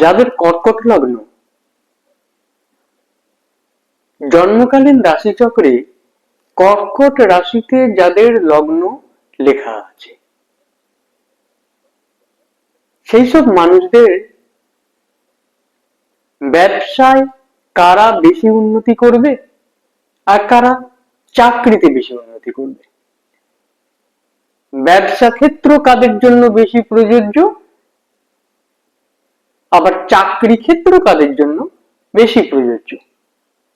যাদের কর্কট লগ্ন। জন্মকালীন রাশিচক্রে কর্কট রাশিতে যাদের লগ্ন লেখা আছে। সেই সব মানুষদের ব্যবসায় কারা বেশি উন্নতি করবে আর কারা চাকরিতে বেশি উন্নতি করবে? ব্যবসা ক্ষেত্র কাদের জন্য বেশি প্রযোজ্য? আবার চাকরি ক্ষেত্র কাদের জন্য বেশি প্রযোজ্য।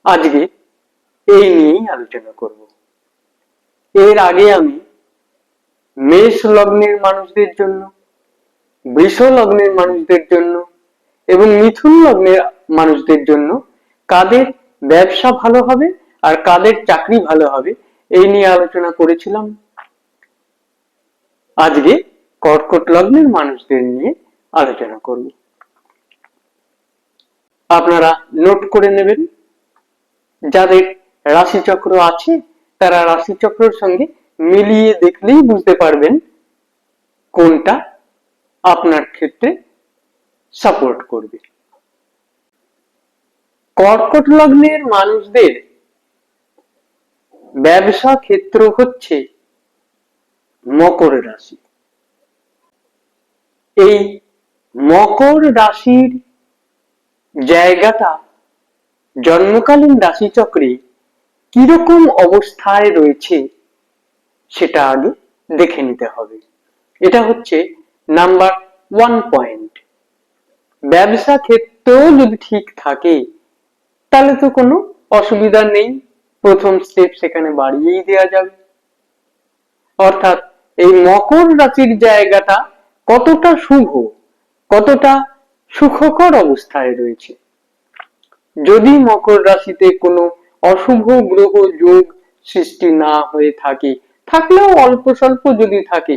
আজকে এই নিয়েই আলোচনা করব। এর আগে আমি মেষ লগ্নের মানুষদের জন্য, বৃষ লগ্নের মানুষদের জন্য এবং মিথুন লগ্নের মানুষদের জন্য কাদের ব্যবসা ভালো হবে আর কাদের চাকরি ভালো হবে এই নিয়ে আলোচনা করেছিলাম। আজকে কর্কট লগ্নের মানুষদের নিয়ে আলোচনা করব। আপনারা নোট করে নেবেন। যাদের রাশিচক্র আছে, তারা রাশিচক্রের সঙ্গে মিলিয়ে দেখলেই বুঝতে পারবেন কোনটা আপনার ক্ষেত্রে সাপোর্ট করবে। কর্কট লগ্নের মানুষদের ব্যবসা ক্ষেত্র হচ্ছে মকর রাশি। এই মকর রাশির জায়গাটা জন্মকালীন রাশিচক্রে কীরকম অবস্থায় রয়েছে সেটা আগে দেখে নিতে হবে। এটা হচ্ছে নাম্বার ওয়ান পয়েন্ট। ব্যবসা ক্ষেত্র যদি ঠিক থাকে, তাহলে তো কোনো অসুবিধা নেই। প্রথম স্টেপ সেখানে বাড়িয়েই দেওয়া যাবে। অর্থাৎ এই মকর রাশির জায়গাটা কতটা শুভ, কতটা সুখকর অবস্থায় রয়েছে। যদি মকর রাশিতে কোনো অশুভ গ্রহ যোগ সৃষ্টি না হয়ে থাকে, থাকলেও অল্প স্বল্প যদি থাকে,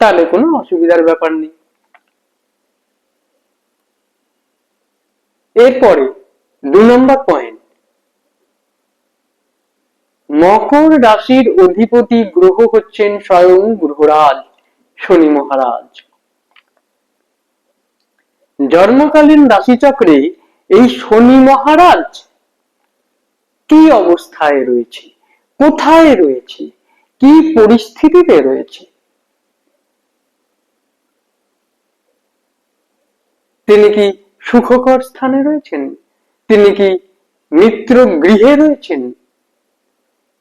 তাহলে কোনো অসুবিধার ব্যাপার নেই। এরপরে দু নম্বর পয়েন্ট মকর রাশির অধিপতি গ্রহ হচ্ছেন স্বয়ং গ্রহরাজ, শনি মহারাজ। জন্মকালীন রাশিচক্রে এই শনি মহারাজ কি অবস্থায় রয়েছে? কোথায় রয়েছে? কি পরিস্থিতিতে রয়েছে? তিনি কি সুখকর স্থানে রয়েছেন? তিনি কি মিত্র গৃহে রয়েছেন?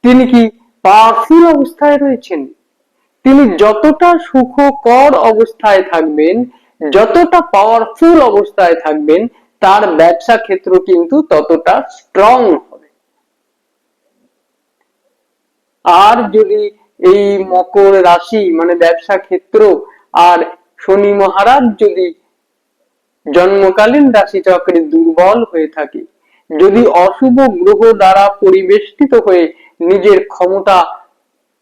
তিনি কি পাওয়ারফুল অবস্থায় রয়েছেন? তিনি যতটা সুখকর অবস্থায় থাকবেন যতটা পাওয়ারফুল অবস্থায় থাকবেন, তার ব্যবসা ক্ষেত্র কিন্তু ততটা স্ট্রং হবে। আর যদি এই মকর রাশি মানে ব্যবসা ক্ষেত্র, আর শনি মহারাজ যদি জন্মকালীন রাশি চক্রে দুর্বল হয়ে থাকে, যদি অশুভ গ্রহ দ্বারা পরিবেষ্টিত হয়ে নিজের ক্ষমতা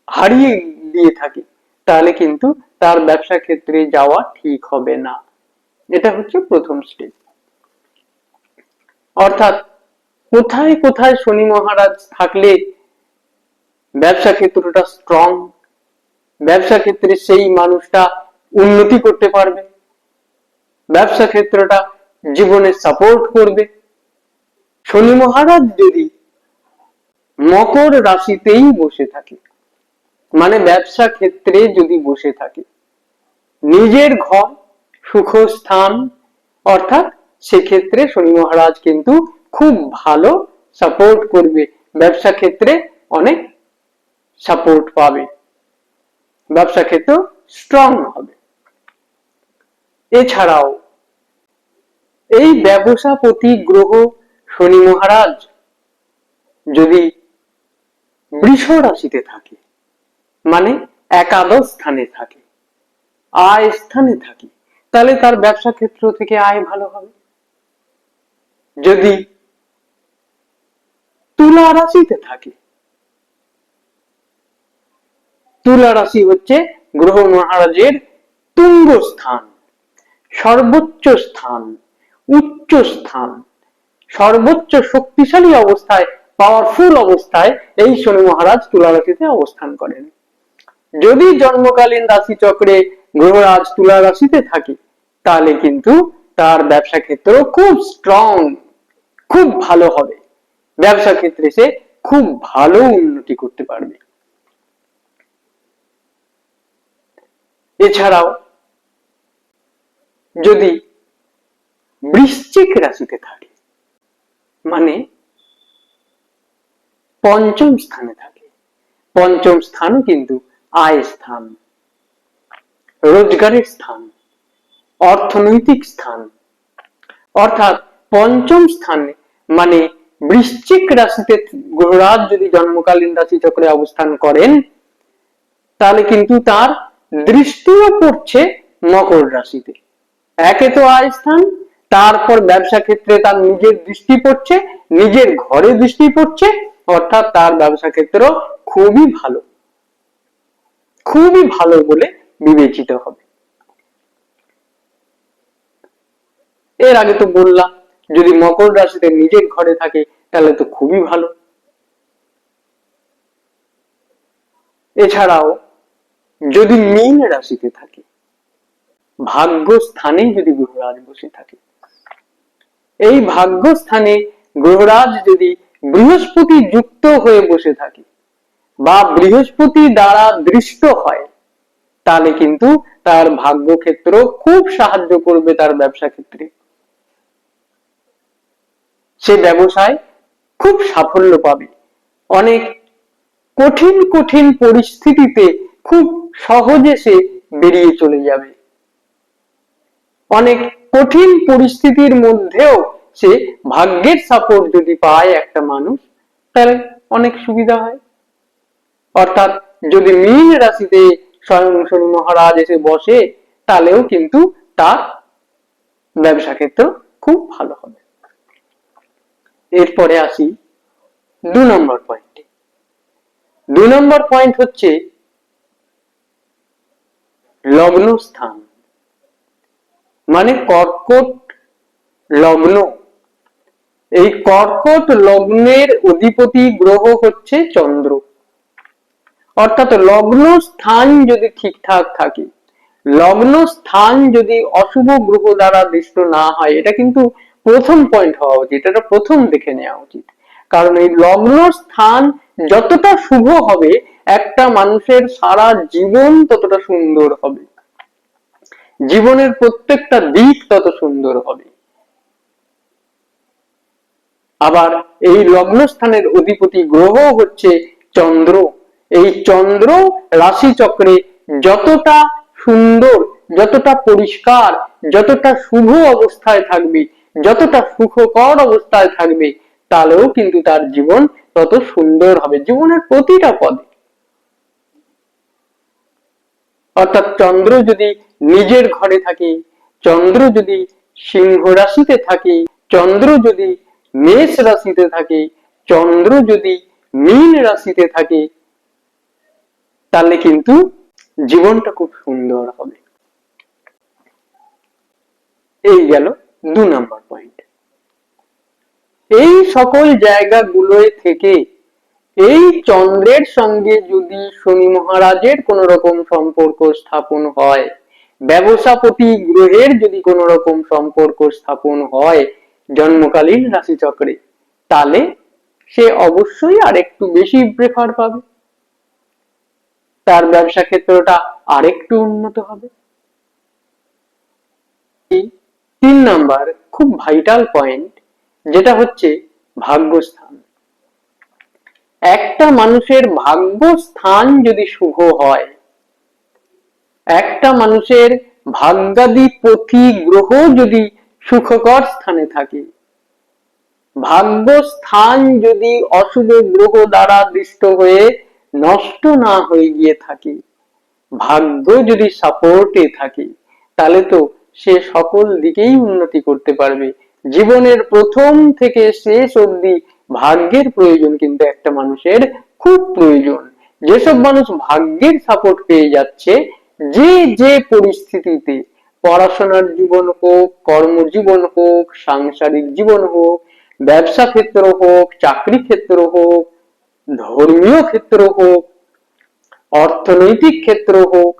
হারিয়ে দিয়ে থাকে, তাহলে কিন্তু তার ব্যবসা ক্ষেত্রে যাওয়া ঠিক হবে না। এটা হচ্ছে প্রথম স্টেপ অর্থাৎ কোথায় কোথায় শনি মহারাজ থাকলে ব্যবসা ক্ষেত্রটা স্ট্রং ব্যবসা ক্ষেত্রে সেই মানুষটা উন্নতি করতে পারবে, ব্যবসা ক্ষেত্রটা জীবনে সাপোর্ট করবে। শনি মহারাজ যদি মকর রাশিতেই বসে থাকে মানে ব্যবসা ক্ষেত্রে যদি বসে থাকে নিজের ঘর, সুখস্থান, অর্থাৎ সেক্ষেত্রে শনি মহারাজ কিন্তু খুব ভালো সাপোর্ট করবে। ব্যবসা ক্ষেত্রে অনেক সাপোর্ট পাবে। ব্যবসা ক্ষেত্র স্ট্রং হবে। এছাড়াও এই ব্যবসাপতি গ্রহ শনি মহারাজ যদি বৃষ রাশিতে থাকে মানে একাদশ স্থানে থাকে আয় স্থানে থাকে। তাহলে তার ব্যবসা ক্ষেত্র থেকে আয় ভালো হবে। যদি তুলা রাশিতে থাকে, তুলা রাশি হচ্ছে গ্রহ মহারাজের তুঙ্গ স্থান, সর্বোচ্চ স্থান, উচ্চ স্থান, সর্বোচ্চ শক্তিশালী অবস্থায় পাওয়ারফুল অবস্থায় এই শনি মহারাজ তুলা রাশিতে অবস্থান করেন। যদি জন্মকালীন রাশি চক্রে গ্রহরাজ তুলা রাশিতে থাকে, তাহলে কিন্তু তার ব্যবসা ক্ষেত্র খুব স্ট্রং খুব ভালো হবে। ব্যবসা ক্ষেত্রে সে খুব ভালো উন্নতি করতে পারবে। এছাড়াও, যদি বৃশ্চিক রাশিতে থাকে মানে পঞ্চম স্থানে থাকে, পঞ্চম স্থানও কিন্তু আয় স্থান। রোজগারের স্থান, অর্থনৈতিক স্থান, অর্থাৎ পঞ্চম স্থানে মানে বৃশ্চিক রাশিতে গ্রহরাজ যদি জন্মকালীন রাশি চক্রে অবস্থান করেন, তাহলে কিন্তু তার দৃষ্টিও পড়ছে মকর রাশিতে। একে তো আয় স্থান, তারপর ব্যবসা ক্ষেত্রে তার নিজের দৃষ্টি পড়ছে, নিজের ঘরে দৃষ্টি পড়ছে, অর্থাৎ তার ব্যবসা ক্ষেত্র খুবই ভালো। খুবই ভালো বলে বিবেচিত হবে। এর আগে তো বললাম, যদি মকর রাশিতে নিজের ঘরে থাকে, তাহলে তো খুবই ভালো। এছাড়াও, যদি মীন রাশিতে থাকে, ভাগ্য স্থানে যদি গ্রহরাজ বসে থাকে, এই ভাগ্য স্থানে গ্রহরাজ যদি বৃহস্পতি যুক্ত হয়ে বসে থাকে, বা বৃহস্পতি দ্বারা দৃষ্ট হয় তাহলে কিন্তু তার ভাগ্য ক্ষেত্র খুব সাহায্য করবে তার ব্যবসা ক্ষেত্রে। সে ব্যবসায় খুব সাফল্য পাবে। অনেক কঠিন কঠিন পরিস্থিতিতে খুব সহজে সে বেরিয়ে চলে যাবে। অনেক কঠিন পরিস্থিতির মধ্যেও সে ভাগ্যের সাপোর্ট যদি পায় একটা মানুষ, তাহলে অনেক সুবিধা হয়। অর্থাৎ যদি মীন রাশিতে স্বয়ং শনি মহারাজ এসে বসে, তাহলেও কিন্তু তার ব্যবসা ক্ষেত্র খুব ভালো হবে। এরপরে আসি দু নম্বর পয়েন্টে দু নম্বর পয়েন্ট হচ্ছে লগ্ন স্থান। মানে কর্কট লগ্ন। এই কর্কট লগ্নের অধিপতি গ্রহ হচ্ছে চন্দ্র। অর্থাৎ লগ্ন স্থান যদি ঠিকঠাক থাকে, লগ্ন স্থান যদি অশুভ গ্রহ দ্বারা দৃষ্ট না হয়, এটা কিন্তু প্রথম পয়েন্ট হওয়া উচিত, এটা প্রথম দেখে নেওয়া উচিত। কারণ এই লগ্ন স্থান যতটা শুভ হবে, একটা মানুষের সারা জীবন ততটা সুন্দর হবে। জীবনের প্রত্যেকটা দিক তত সুন্দর হবে। আবার এই লগ্ন স্থানের অধিপতি গ্রহ হচ্ছে চন্দ্র। এই চন্দ্র রাশি চক্রে যতটা সুন্দর, যতটা পরিষ্কার, যতটা শুভ অবস্থায় থাকবে, যতটা সুখকর অবস্থায় থাকবে, তাহলেও কিন্তু তার জীবন তত সুন্দর হবে জীবনের প্রতিটা পদে। অর্থাৎ চন্দ্র যদি নিজের ঘরে থাকে, চন্দ্র যদি সিংহ রাশিতে থাকে, চন্দ্র যদি মেষ রাশিতে থাকে, চন্দ্র যদি মীন রাশিতে থাকে তাহলে কিন্তু জীবনটা খুব সুন্দর হবে। এই গেল দু নম্বর পয়েন্ট এই সকল জায়গাগুলোয় থেকে এই চন্দ্রের সঙ্গে যদি শনি মহারাজের কোন রকম সম্পর্ক স্থাপন হয়, ব্যবসাপতি গ্রহের যদি কোন রকম সম্পর্ক স্থাপন হয় জন্মকালীন রাশিচক্রে, তাহলে সে অবশ্যই আর একটু বেশি প্রেফার পাবে। তার ব্যবসা ক্ষেত্রটা আরেকটু উন্নত হবে। তিন নাম্বার, খুব ভাইটাল পয়েন্ট যেটা হচ্ছে ভাগ্যস্থান। একটা মানুষের ভাগ্য স্থান যদি শুভ হয়, একটা মানুষের ভাগ্যাধিপতি গ্রহ যদি সুখকর স্থানে থাকে, ভাগ্যস্থান যদি অশুভ গ্রহ দ্বারা দৃষ্ট হয়ে নষ্ট না হয়ে গিয়ে থাকে ভাগ্য যদি সাপোর্টে থাকে, তাহলে তো সে সকল দিকেই উন্নতি করতে পারবে। জীবনের প্রথম থেকে শেষ অবধি ভাগ্যের প্রয়োজন কিন্তু একটা মানুষের খুব প্রয়োজন। যেসব মানুষ ভাগ্যের সাপোর্ট পেয়ে যাচ্ছে, যে যে পরিস্থিতিতে পড়াশোনার জীবন হোক, কর্মজীবন হোক, সাংসারিক জীবন হোক, ব্যবসা ক্ষেত্র হোক, চাকরি ক্ষেত্র হোক ধর্মীয় ক্ষেত্র হোক অর্থনৈতিক ক্ষেত্র হোক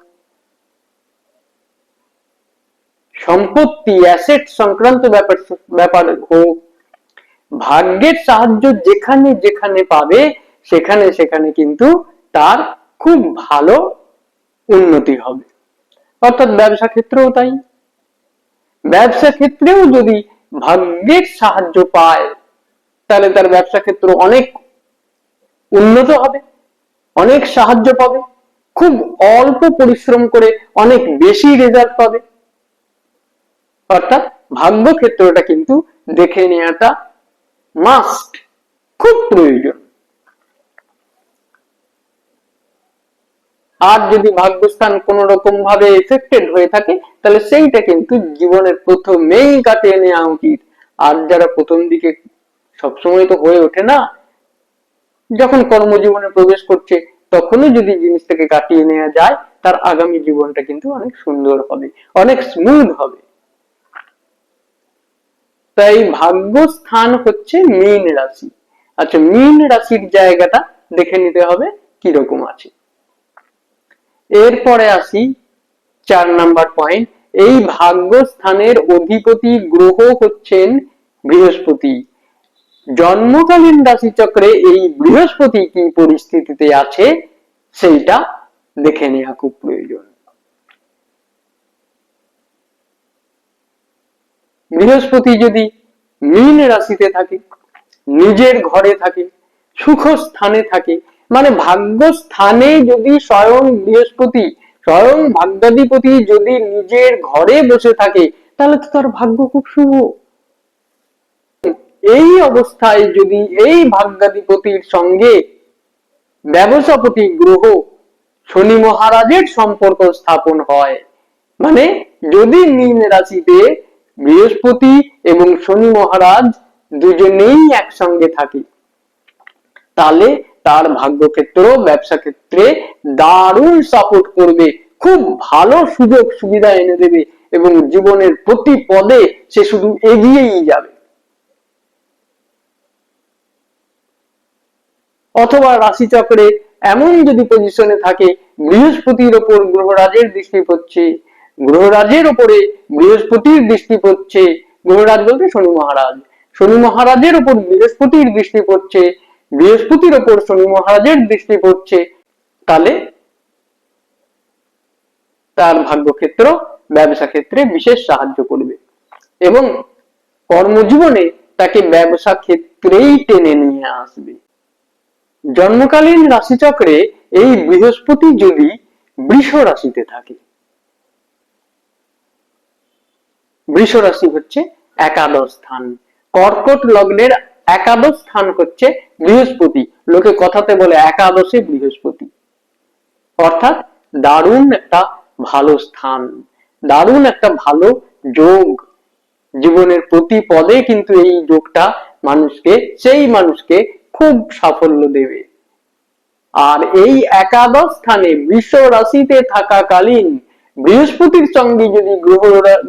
সম্পত্তি অ্যাসেট সংক্রান্ত ব্যাপার ব্যাপার হোক ভাগ্যের সাহায্য যেখানে যেখানে পাবে সেখানে সেখানে কিন্তু তার খুব ভালো উন্নতি হবে অর্থাৎ ব্যবসা ক্ষেত্রেও তাই ব্যবসা ক্ষেত্রেও যদি ভাগ্যের সাহায্য পায় তাহলে তার ব্যবসা ক্ষেত্র অনেক উন্নত হবে, অনেক সাহায্য পাবে, খুব অল্প পরিশ্রম করে অনেক বেশি রেজাল্ট পাবে। অর্থাৎ ভাগ্য ক্ষেত্রটা কিন্তু দেখে নেওয়াটা মাস্ট খুব প্রয়োজন। আর যদি ভাগ্যস্থান কোন রকম ভাবে এফেক্টেড হয়ে থাকে, তাহলে সেইটা কিন্তু জীবনের প্রথমেই কাটিয়ে নেওয়া উচিত। আর যারা প্রথম দিকে সবসময় তো হয়ে ওঠে না যখন কর্মজীবনে প্রবেশ করছে তখনই যদি জিনিসটাকে কাটিয়ে নেওয়া যায়, তার আগামী জীবনটা কিন্তু অনেক সুন্দর হবে, অনেক স্মুথ হবে। তাই ভাগ্যস্থান হচ্ছে মীন রাশি। আচ্ছা মীন রাশির জায়গাটা দেখে নিতে হবে কীরকম আছে। এরপরে আসি, চার নাম্বার পয়েন্ট এই ভাগ্যস্থানের অধিপতি গ্রহ হচ্ছেন বৃহস্পতি। জন্মকালীন রাশি চক্রে এই বৃহস্পতি কি পরিস্থিতিতে আছে, সেইটা দেখে নেওয়া খুব প্রয়োজন। বৃহস্পতি যদি মীন রাশিতে থাকে, নিজের ঘরে থাকে সুখ স্থানে থাকে মানে ভাগ্য স্থানে যদি স্বয়ং বৃহস্পতি, স্বয়ং ভাগ্যাধিপতি যদি নিজের ঘরে বসে থাকে, তাহলে তো তার ভাগ্য খুব শুভ। এই অবস্থায় যদি এই ভাগ্যাধিপতির সঙ্গে ব্যবসাপতি গ্রহ শনি মহারাজের সম্পর্ক স্থাপন হয় মানে যদি মীন রাশিতে বৃহস্পতি এবং শনি মহারাজ দুজনেই একসঙ্গে থাকে, তাহলে তার ভাগ্য ক্ষেত্র ব্যবসা ক্ষেত্রে দারুণ সাপোর্ট করবে, খুব ভালো সুযোগ সুবিধা এনে দেবে এবং জীবনের প্রতি পদে সে শুধু এগিয়েই যাবে। অথবা রাশিচক্রে এমন যদি পজিশনে থাকে, বৃহস্পতির ওপর গ্রহরাজের দৃষ্টি পড়ছে। গ্রহরাজের ওপরে বৃহস্পতির দৃষ্টি পড়ছে। গ্রহরাজ বলতে শনি মহারাজ। শনি মহারাজের ওপর বৃহস্পতির দৃষ্টি পড়ছে। বৃহস্পতির ওপর শনি মহারাজের দৃষ্টি পড়ছে। তাহলে তার ভাগ্যক্ষেত্র ব্যবসা ক্ষেত্রে বিশেষ সাহায্য করবে। এবং কর্মজীবনে তাকে ব্যবসা ক্ষেত্রেই টেনে নিয়ে আসবে। জন্মকালীন রাশিচক্রে এই বৃহস্পতি যদি বৃষ রাশিতে থাকে। বৃষ রাশি হচ্ছে একাদশ স্থান। কর্কট লগ্নের একাদশ স্থান হচ্ছে বৃহস্পতি। লোকে কথাতে বলে একাদশে বৃহস্পতি। অর্থাৎ দারুণ একটা ভালো স্থান। দারুণ একটা ভালো যোগ। জীবনের প্রতি পদে কিন্তু এই যোগটা মানুষকে, সেই মানুষকে খুব সাফল্য দেবে। আর এই একাদশ স্থানে বিশ্ব রাশিতে থাকাকালীন বৃহস্পতির সঙ্গে যদি গ্রহ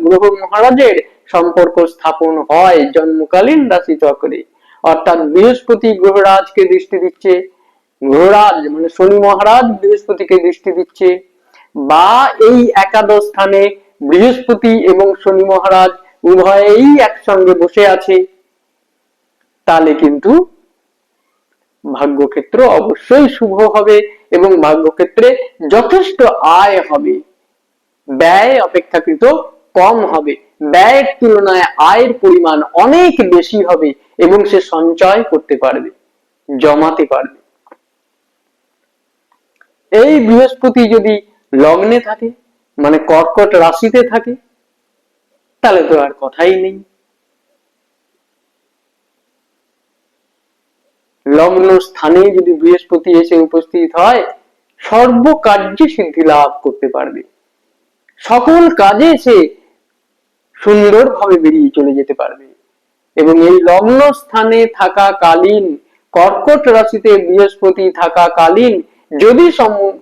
গ্রহ মহারাজের সম্পর্ক স্থাপন হয় জন্মকালীন রাশি চক্রে, অর্থাৎ বৃহস্পতি গ্রহরাজকে দৃষ্টি দিচ্ছে, গ্রহরাজ মানে শনি মহারাজ বৃহস্পতিকে দৃষ্টি দিচ্ছে, বা এই একাদশ স্থানে বৃহস্পতি এবং শনি মহারাজ উভয়েই একসঙ্গে বসে আছে, তাহলে কিন্তু ভাগ্যক্ষেত্র অবশ্যই শুভ হবে এবং ভাগ্যক্ষেত্রে যথেষ্ট আয় হবে। ব্যয় অপেক্ষাকৃত কম হবে। ব্যয়ের তুলনায় আয়ের পরিমাণ অনেক বেশি হবে এবং সে সঞ্চয় করতে পারবে, জমাতে পারবে। এই বৃহস্পতি যদি লগ্নে থাকে মানে কর্কট রাশিতে থাকে, তাহলে তো আর কথাই নেই। লগ্ন স্থানে যদি বৃহস্পতি এসে উপস্থিত হয়, সর্বকার্যে সিদ্ধি লাভ করতে পারবে। সকল কাজে সে সুন্দরভাবে বেরিয়ে চলে যেতে পারবে। এবং এই লগ্ন স্থানে থাকা কালীন কর্কট রাশিতে বৃহস্পতি থাকা কালীন যদি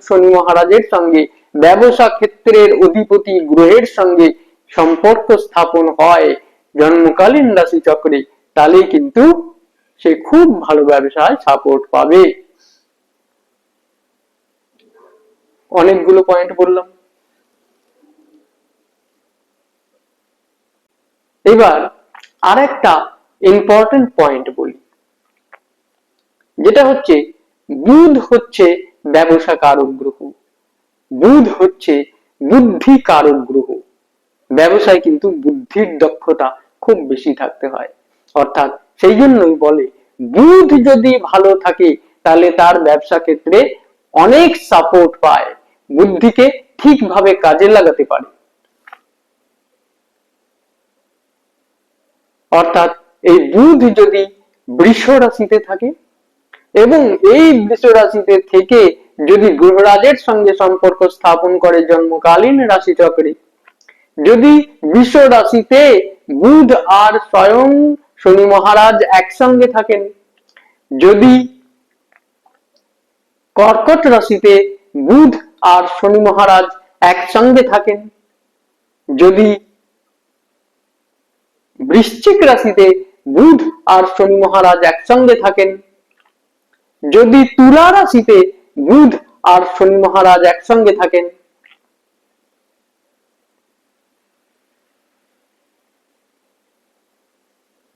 শনি মহারাজের সঙ্গে ব্যবসা ক্ষেত্রের অধিপতি গ্রহের সঙ্গে সম্পর্ক স্থাপন হয়, জন্মকালীন রাশি চক্রে তাহলে কিন্তু সে খুব ভালো ব্যবসায় সাপোর্ট পাবে। অনেকগুলো পয়েন্ট বললাম। এবার আরেকটা ইম্পর্টেন্ট পয়েন্ট বলি, যেটা হচ্ছে বুধ হচ্ছে ব্যবসা কারক গ্রহ। বুধ হচ্ছে বুদ্ধি কারক গ্রহ। ব্যবসায় কিন্তু বুদ্ধির দক্ষতা খুব বেশি থাকতে হয়। অর্থাৎ সেই জন্যই বলে, বুধ যদি ভালো থাকে, তাহলে তার ব্যবসা ক্ষেত্রে অনেক সাপোর্ট পায়। বুদ্ধিকে ঠিকভাবে কাজে লাগাতে পারে। অর্থাৎ এই বুধ যদি বৃষ রাশিতে থাকে এবং এই বৃষ রাশিতে থেকে যদি গ্রহরাজের সঙ্গে সম্পর্ক স্থাপন করে জন্মকালীন রাশি চক্রে যদি বৃষ রাশিতে বুধ আর স্বয়ং শনি মহারাজ একসঙ্গে থাকেন। যদি কর্কট রাশিতে বুধ আর শনি মহারাজ একসঙ্গে থাকেন, যদি বৃশ্চিক রাশিতে বুধ আর শনি মহারাজ একসঙ্গে থাকেন, যদি তুলা রাশিতে বুধ আর শনি মহারাজ একসঙ্গে থাকেন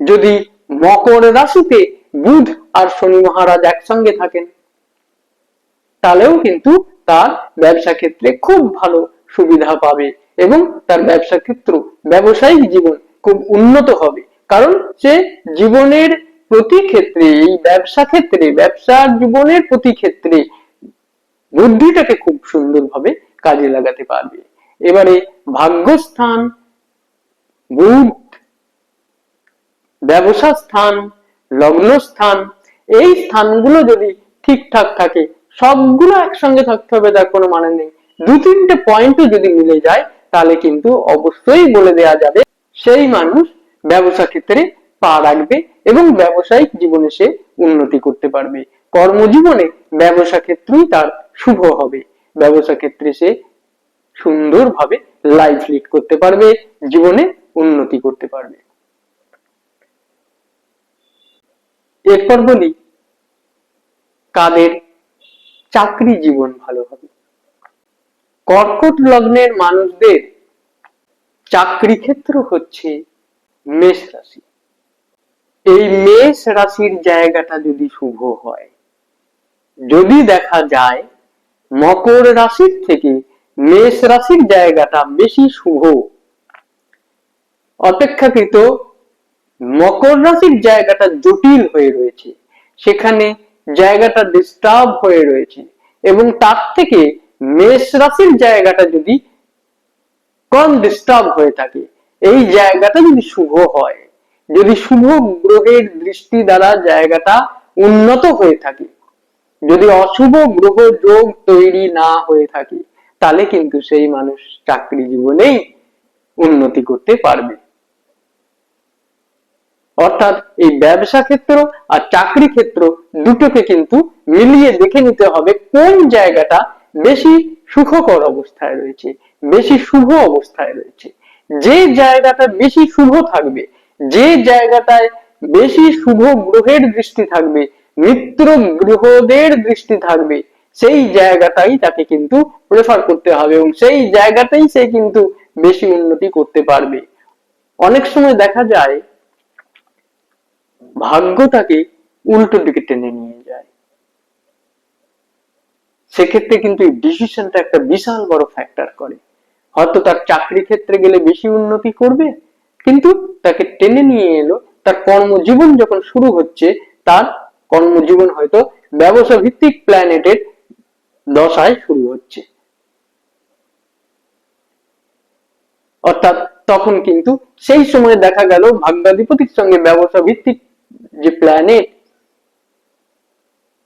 যদি মকর রাশিতে বুধ আর শনি মহারাজ একসঙ্গে থাকেন, তাহলেও কিন্তু তার ব্যবসা ক্ষেত্রে খুব ভালো সুবিধা পাবে এবং তার ব্যবসা ক্ষেত্র, ব্যবসায়িক জীবন খুব উন্নত হবে। কারণ সে জীবনের প্রতি ক্ষেত্রে, এই ব্যবসা ক্ষেত্রে, ব্যবসার জীবনের প্রতি ক্ষেত্রে বুদ্ধিটাকে খুব সুন্দরভাবে কাজে লাগাতে পারবে। এবারে ভাগ্যস্থান, বুধ ব্যবসা স্থান লগ্ন স্থান এই স্থানগুলো যদি ঠিকঠাক থাকে, সবগুলো একসঙ্গে থাকতে হবে, তার কোনো মানে নেই। দু তিনটে পয়েন্টও যদি মিলে যায়, তাহলে কিন্তু অবশ্যই বলে দেয়া যাবে, সেই মানুষ ব্যবসা ক্ষেত্রে পা রাখবে এবং ব্যবসায়িক জীবনে সে উন্নতি করতে পারবে। কর্মজীবনে ব্যবসা ক্ষেত্রেই তার শুভ হবে। ব্যবসা ক্ষেত্রে সে সুন্দরভাবে লাইফ লিড করতে পারবে, জীবনে উন্নতি করতে পারবে। এরপর বলি, কাদের চাকরি জীবন ভালো হবে? কর্কট লগ্নের মানুষদের চাকরি ক্ষেত্র হচ্ছে মেষ রাশি। এই মেষ রাশির জায়গাটা যদি শুভ হয়, যদি দেখা যায় মকর রাশির থেকে মেষ রাশির জায়গাটা বেশি শুভ, অপেক্ষাকৃত মকর রাশির জায়গাটা জটিল হয়ে রয়েছে। সেখানে জায়গাটা ডিস্টার্ব হয়ে রয়েছে এবং তার থেকে মেষ রাশির জায়গাটা যদি কম ডিস্টার্ব হয়ে থাকে, এই জায়গাটা যদি শুভ হয়, যদি শুভ গ্রহের দৃষ্টি দ্বারা জায়গাটা উন্নত হয়ে থাকে, যদি অশুভ গ্রহ যোগ তৈরি না হয়ে থাকে, তাহলে কিন্তু সেই মানুষ চাকরি জীবনেই উন্নতি করতে পারবে। অর্থাৎ এই ব্যবসা ক্ষেত্র আর চাকরি ক্ষেত্র দুটোকে কিন্তু মিলিয়ে দেখে নিতে হবে কোন জায়গাটা বেশি সুখকর অবস্থায় রয়েছে, বেশি শুভ অবস্থায় রয়েছে। যে জায়গাটা বেশি শুভ থাকবে, যে জায়গাটায় বেশি শুভ গ্রহের দৃষ্টি থাকবে, মিত্র গ্রহদের দৃষ্টি থাকবে, সেই জায়গাটাই তাকে কিন্তু প্রেফার করতে হবে এবং সেই জায়গাটাই সে কিন্তু বেশি উন্নতি করতে পারবে। অনেক সময় দেখা যায় ভাগ্যটাকে উল্টো দিকে টেনে নিয়ে যায়। সেক্ষেত্রে কিন্তু এই ডিসিশনটা একটা বিশাল বড় ফ্যাক্টর করে। হয়তো তার চাকরি ক্ষেত্রে গেলে বেশি উন্নতি করবে, কিন্তু তাকে টেনে নিয়ে এলো, তার কর্মজীবন যখন শুরু হচ্ছে, তার কর্মজীবন হয়তো ব্যবসা ভিত্তিক প্ল্যানেটের দশায় শুরু হচ্ছে। অর্থাৎ তখন কিন্তু সেই সময় দেখা গেল ভাগ্যাধিপতির সঙ্গে ব্যবসা ভিত্তিক যে প্ল্যানেট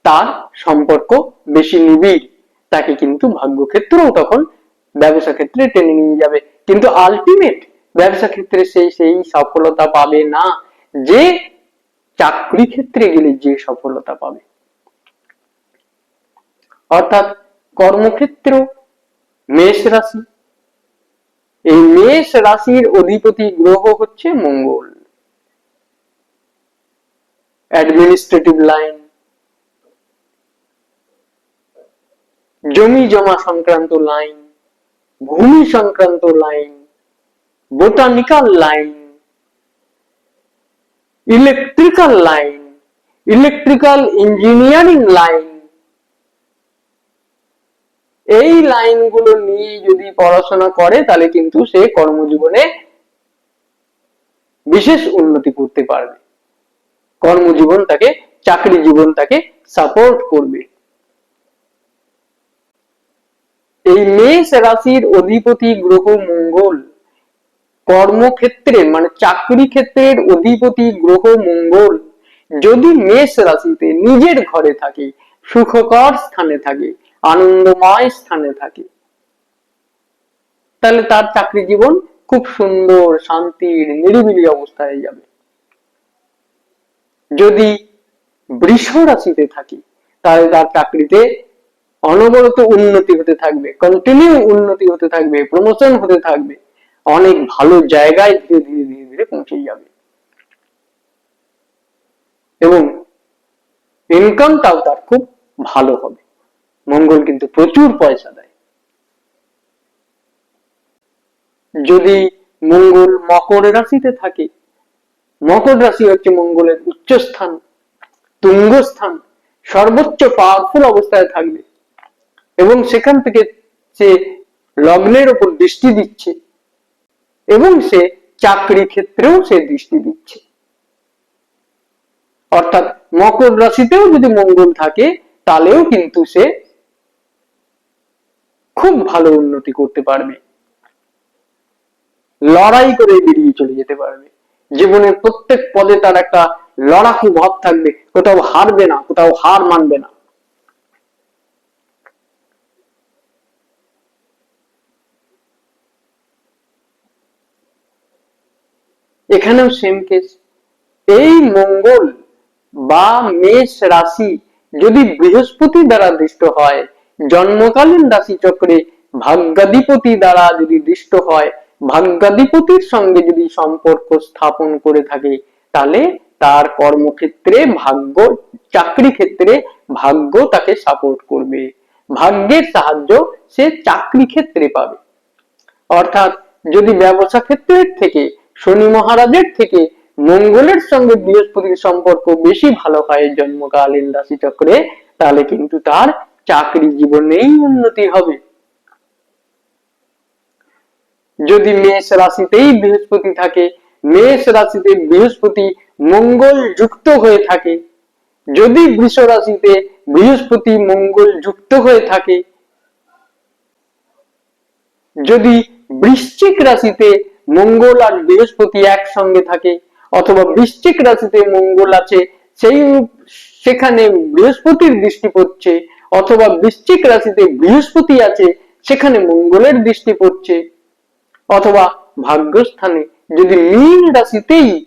তার সম্পর্ক বেশি নিবিড়, তাকে কিন্তু ভাগ্যক্ষেত্রেও তখন ব্যবসা ক্ষেত্রে টেনে নিয়ে যাবে। কিন্তু আলটিমেট ব্যবসা ক্ষেত্রে সেই সেই সফলতা পাবে না। যে চাকরি ক্ষেত্রে গেলে যে সফলতা পাবে। অর্থাৎ কর্মক্ষেত্র মেষ রাশি। এই মেষ রাশির অধিপতি গ্রহ হচ্ছে মঙ্গল। অ্যাডমিনিস্ট্রেটিভ লাইন জমি জমা সংক্রান্ত লাইন ভূমি সংক্রান্ত line botanical line electrical line electrical engineering line এই লাইনগুলো নিয়ে যদি পড়াশোনা করে, তাহলে কিন্তু সে কর্মজীবনে বিশেষ উন্নতি করতে পারবে। কর্মজীবন তাকে, চাকরি জীবন তাকে সাপোর্ট করবে। এই মেষ রাশির অধিপতি গ্রহ মঙ্গল। কর্মক্ষেত্রে মানে চাকরি ক্ষেত্রের অধিপতি গ্রহ মঙ্গল। যদি মেষ রাশিতে নিজের ঘরে থাকে, সুখকর স্থানে থাকে, আনন্দময় স্থানে থাকে, তাহলে তার চাকরি জীবন খুব সুন্দর, শান্তির, নিরিবিলি অবস্থায় যাবে। যদি বৃষ রাশিতে থাকে, তাহলে তার চাকরিতে অনবরত উন্নতি হতে থাকবে কন্টিনিউ উন্নতি হতে থাকবে প্রমোশন হতে থাকবে, অনেক ভালো জায়গায় ধীরে ধীরে ধীরে ধীরে পৌঁছে যাবে। এবং ইনকামটাও তার খুব ভালো হবে। মঙ্গল কিন্তু প্রচুর পয়সা দেয়। যদি মঙ্গল মকর রাশিতে থাকে মকর রাশি হচ্ছে মঙ্গলের উচ্চ স্থান তুঙ্গ স্থান সর্বোচ্চ পাওয়ারফুল অবস্থায় থাকবে। এবং সেখান থেকে সে লগ্নের উপর দৃষ্টি দিচ্ছে এবং সে চাকরি ক্ষেত্রেও সে দৃষ্টি দিচ্ছে। অর্থাৎ মকর রাশিতেও যদি মঙ্গল থাকে, তাহলেও কিন্তু সে খুব ভালো উন্নতি করতে পারবে। লড়াই করে বেরিয়ে চলে যেতে পারবে। জীবনের প্রত্যেক পদে তার একটা লড়াকু ভাব থাকবে। কোথাও হারবে না, কোথাও হার মানবে না। এখানেও সেম কেস এই মঙ্গল বা মেষ রাশি যদি বৃহস্পতি দ্বারা দৃষ্ট হয়, জন্মকালীন রাশি চক্রে ভাগ্যাধিপতি দ্বারা যদি দৃষ্ট হয় ভাগ্যাধিপতির সঙ্গে যদি সম্পর্ক স্থাপন করে থাকে, তাহলে তার কর্মক্ষেত্রে ভাগ্য, চাকরি ক্ষেত্রে ভাগ্য তাকে সাপোর্ট করবে। ভাগ্যের সাহায্য সে চাকরি ক্ষেত্রে পাবে। অর্থাৎ যদি ব্যবসা ক্ষেত্রের থেকে, শনি মহারাজের থেকে মঙ্গলের সঙ্গে বৃহস্পতির সম্পর্ক বেশি ভালো হয় জন্মকালীন রাশি চক্রে তাহলে কিন্তু তার চাকরি জীবনেই উন্নতি হবে। যদি মেষ রাশিতেই বৃহস্পতি থাকে, মেষ রাশিতে বৃহস্পতি মঙ্গল যুক্ত হয়ে থাকে। যদি বৃষ রাশিতে বৃহস্পতি মঙ্গল যুক্ত হয়ে থাকে, যদি বৃশ্চিক রাশিতে মঙ্গল আর বৃহস্পতি একসঙ্গে থাকে, অথবা বৃশ্চিক রাশিতে মঙ্গল আছে, সেই সেখানে বৃহস্পতির দৃষ্টি পড়ছে, অথবা বৃশ্চিক রাশিতে বৃহস্পতি আছে, সেখানে মঙ্গলের দৃষ্টি পড়ছে। অথবা ভাগ্যস্থানে যদি মীন রাশিতেই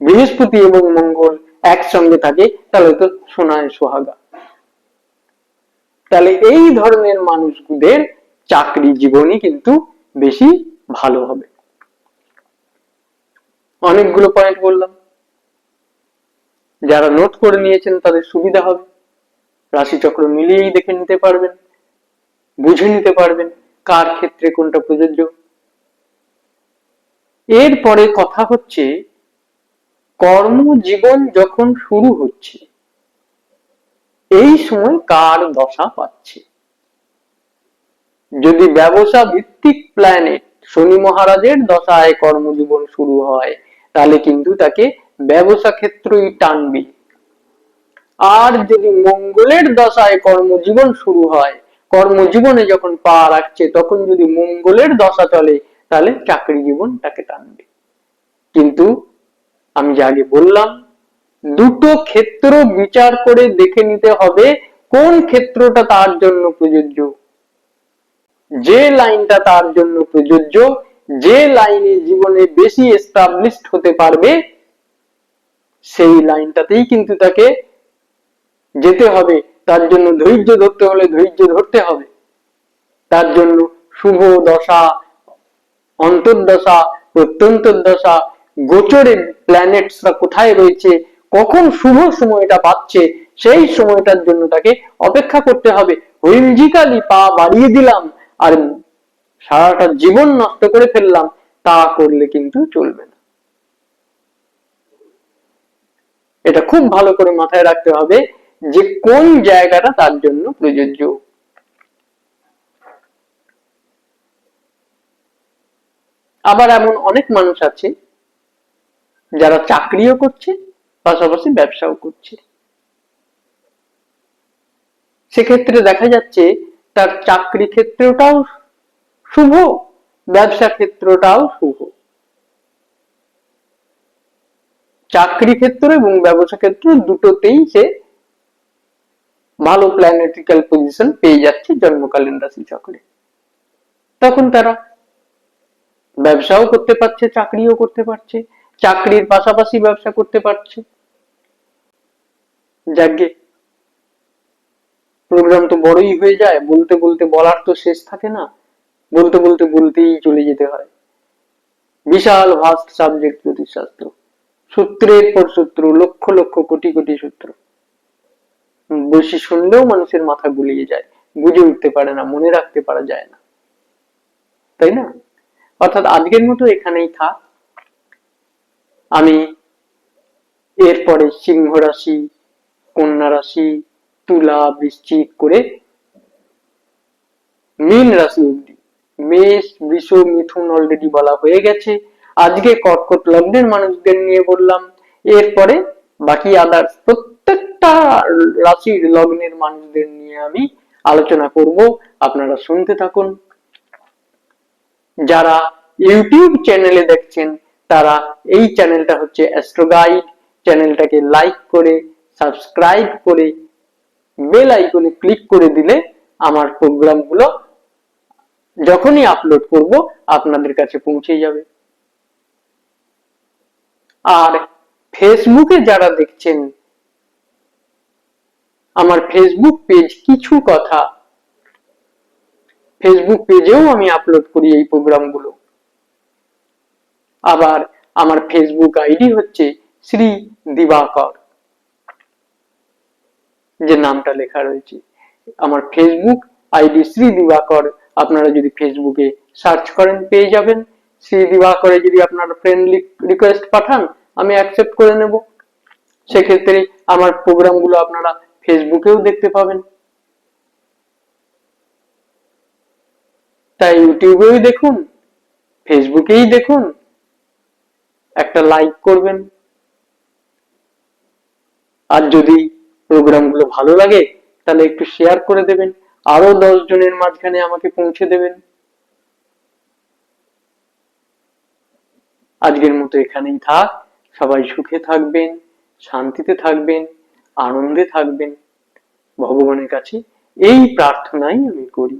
বৃহস্পতি এবং মঙ্গল একসঙ্গে থাকে, তাহলে তো সোনায় সোহাগা। তাহলে এই ধরনের মানুষদের চাকরি জীবনই কিন্তু বেশি ভালো হবে। অনেকগুলো পয়েন্ট বললাম। যারা নোট করে নিয়েছেন তাদের সুবিধা হবে। রাশিচক্র মিলিয়েই দেখে নিতে পারবেন, বুঝে নিতে পারবেন কার ক্ষেত্রে কোনটা প্রযোজ্য। এরপরে কথা হচ্ছে, কর্মজীবন যখন শুরু হচ্ছে, এই সময় কার দশা পাচ্ছে? যদি ব্যবসা ভিত্তিক প্ল্যানেট শনি মহারাজের দশায় কর্মজীবন শুরু হয়, তাহলে কিন্তু তাকে ব্যবসা ক্ষেত্রই টানবে। আর যদি মঙ্গলের দশায় কর্মজীবন শুরু হয়, কর্মজীবনে যখন পা রাখছে, তখন যদি মঙ্গলের দশা চলে তাহলে চাকরি জীবন তাকে টানবে। কিন্তু আমি যে আগে বললাম, দুটো ক্ষেত্র বিচার করে দেখে নিতে হবে কোন ক্ষেত্রটা তার জন্য প্রযোজ্য। যে লাইনটা তার জন্য প্রযোজ্য, যে লাইনে জীবনে বেশি এস্টাবলিশড হতে পারবে, সেই লাইনটাতেই কিন্তু তাকে যেতে হবে। তার জন্য ধৈর্য ধরতে হলে ধৈর্য ধরতে হবে। তার জন্য শুভ দশা অন্তর্দশা প্রত্যন্তর দশা গোচরে প্ল্যানেটসরা কোথায় রয়েছে, কখন শুভ সময়টা পাচ্ছে সেই সময়টার জন্য তাকে অপেক্ষা করতে হবে। হুইমজিক্যালি পা বাড়িয়ে দিলাম আর সারাটা জীবন নষ্ট করে ফেললাম, তা করলে কিন্তু চলবে না। এটা খুব ভালো করে মাথায় রাখতে হবে যে কোন জায়গাটা তার জন্য প্রযোজ্য। আবার এমন অনেক মানুষ আছে যারা চাকরিও করছে, পাশাপাশি ব্যবসাও করছে। সেক্ষেত্রে দেখা যাচ্ছে তার চাকরি ক্ষেত্রটাও শুভ, ব্যবসা ক্ষেত্রটাও শুভ। চাকরি ক্ষেত্র এবং ব্যবসা ক্ষেত্র দুটোতেই সে ভালো প্ল্যানেটিক্যাল পজিশন পেয়ে যাচ্ছে জন্মকালীন রাশি চক্রে। তখন তারা ব্যবসাও করতে পারছে, চাকরিও করতে পারছে, চাকরির পাশাপাশি ব্যবসা করতে পারছে। যাকে প্রোগ্রাম তো বড়ই হয়ে যায়, বলতে বলতে বলার তো শেষ থাকে না, বলতে বলতে বলতেই চলে যেতে হয়। বিশাল ভাস্ট সাবজেক্ট জ্যোতিষশাস্ত্র সূত্রের পর সূত্র, লক্ষ লক্ষ কোটি কোটি সূত্র। বেশি শুনলেও মানুষের মাথা গুলিয়ে যায়, বুঝে উঠতে পারে না, মনে রাখতে পারা যায় না। তাই না? অর্থাৎ আজকের মতো এখানেই থাক। আমি এরপরে সিংহ রাশি, কন্যা রাশি, তুলা বৃশ্চিক করে মীন রাশি অব্দি মেষ, বৃষ, মিথুন অলরেডি বলা হয়ে গেছে। আজকে কর্কট লগ্নের মানুষদের নিয়ে বললাম। এরপরে বাকি আদার্স প্রত্যেকটা রাশির লগ্নের মানুষদের নিয়ে আমি আলোচনা করব। আপনারা শুনতে থাকুন। যারা ইউটিউব চ্যানেলে দেখছেন, তারা এই চ্যানেলটা হচ্ছে অ্যাস্ট্রো গাইড চ্যানেলটাকে লাইক করে সাবস্ক্রাইব করে বেল আইকনে ক্লিক করে দিলে আমার প্রোগ্রামগুলো যখনই আপলোড করব, আপনাদের কাছে পৌঁছে যাবে। আর ফেসবুকে যারা দেখছেন, আমার ফেসবুক পেজ কিছু কথা ফেসবুক পেজেও আমি আপলোড করি এই প্রোগ্রামগুলো আবার আমার ফেসবুক আইডি হচ্ছে শ্রী দিবাকর, যে নামটা লেখা রয়েছে। আমার ফেসবুক আইডি শ্রী দিবাকর, আপনারা যদি ফেসবুকে সার্চ করেন, পেয়ে যাবেন। শ্রী দিবাকরে যদি আপনারা ফ্রেন্ড রিকোয়েস্ট পাঠান, আমি অ্যাকসেপ্ট করে নেব। সেক্ষেত্রে আমার প্রোগ্রামগুলো আপনারা ফেসবুকেও দেখতে পাবেন। তাই ইউটিউবেও দেখুন, ফেসবুকেই দেখুন, একটা লাইক করবেন। আর যদি প্রোগ্রামগুলো ভালো লাগে, তাহলে একটু শেয়ার করে দেবেন। আরও দশ জনের মাঝখানে আমাকে পৌঁছে দেবেন। আজকের মতো এখানেই থাক। সবাই সুখে থাকবেন, শান্তিতে থাকবেন, আনন্দে থাকবেন। ভগবানের কাছে এই প্রার্থনাই আমি করি।